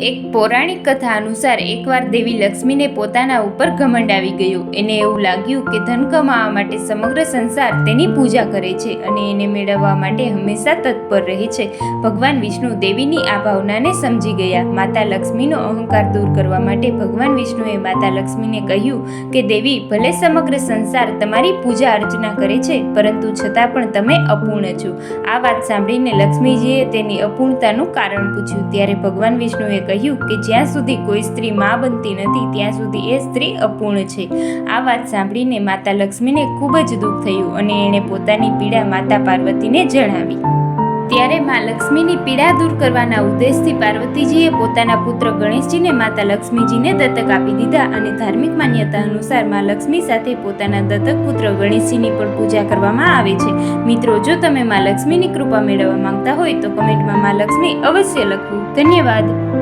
એક પૌરાણિક કથા અનુસાર એકવાર દેવી લક્ષ્મીને પોતાના ઉપર ઘમંડ આવી ગયો. એને એવું લાગ્યું કે ધન કમાવા માટે સમગ્ર સંસાર તેની પૂજા કરે છે અને એને મેળવવા માટે હંમેશા તત્પર રહે છે. ભગવાન વિષ્ણુ દેવીની આ ભાવનાને સમજી ગયા. માતા લક્ષ્મીનો અહંકાર દૂર કરવા માટે ભગવાન વિષ્ણુએ માતા લક્ષ્મીને કહ્યું કે, દેવી, ભલે સમગ્ર સંસાર તમારી પૂજા અર્ચના કરે છે, પરંતુ છતાં પણ તમે અપૂર્ણ છો. આ વાત સાંભળીને લક્ષ્મીજીએ તેની અપૂર્ણતાનું કારણ પૂછ્યું. ત્યારે ભગવાન વિષ્ણુએ કહ્યું કે જ્યાં સુધી કોઈ સ્ત્રી મા બનતી નથી, ત્યાં સુધી એ સ્ત્રી અપૂર્ણ છે. આ વાત સાંભળીને માતા લક્ષ્મીને ખૂબ જ દુઃખ થયું અને એણે પોતાની પીડા માતા પાર્વતીને જણાવી. ત્યારે મા લક્ષ્મીની પીડા દૂર કરવાના ઉદ્દેશથી પાર્વતીજીએ પોતાના પુત્ર ગણેશજીને માતા લક્ષ્મીજીને દત્તક આપી દીધા અને ધાર્મિક માન્યતા અનુસાર મા લક્ષ્મી સાથે પોતાના દત્તક પુત્ર ગણેશજીની પણ પૂજા કરવામાં આવે છે. મિત્રો, જો તમે મા લક્ષ્મીની કૃપા મેળવવા માંગતા હોય તો કમેન્ટમાં મા લક્ષ્મી અવશ્ય લખવું. ધન્યવાદ.